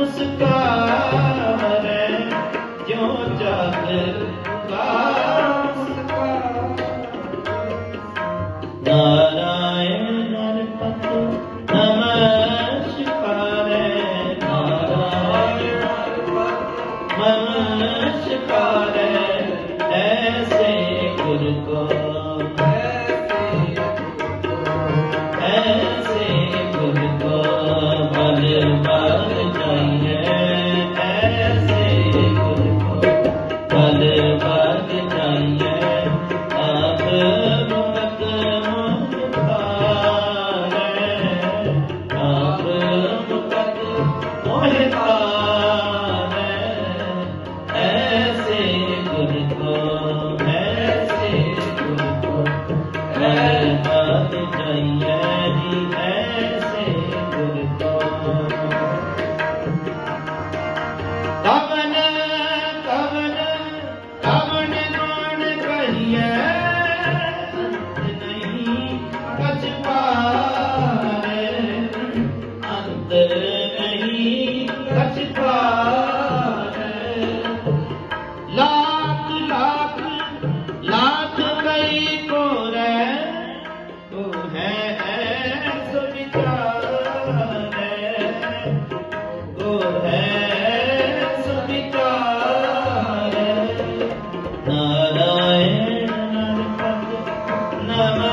ਉਸ ਕਾ ਮਰੇ ਜਿਉ ਚਾਦਰ ਕਾ ਉਸ ਕਾ। 我们这边打了。وما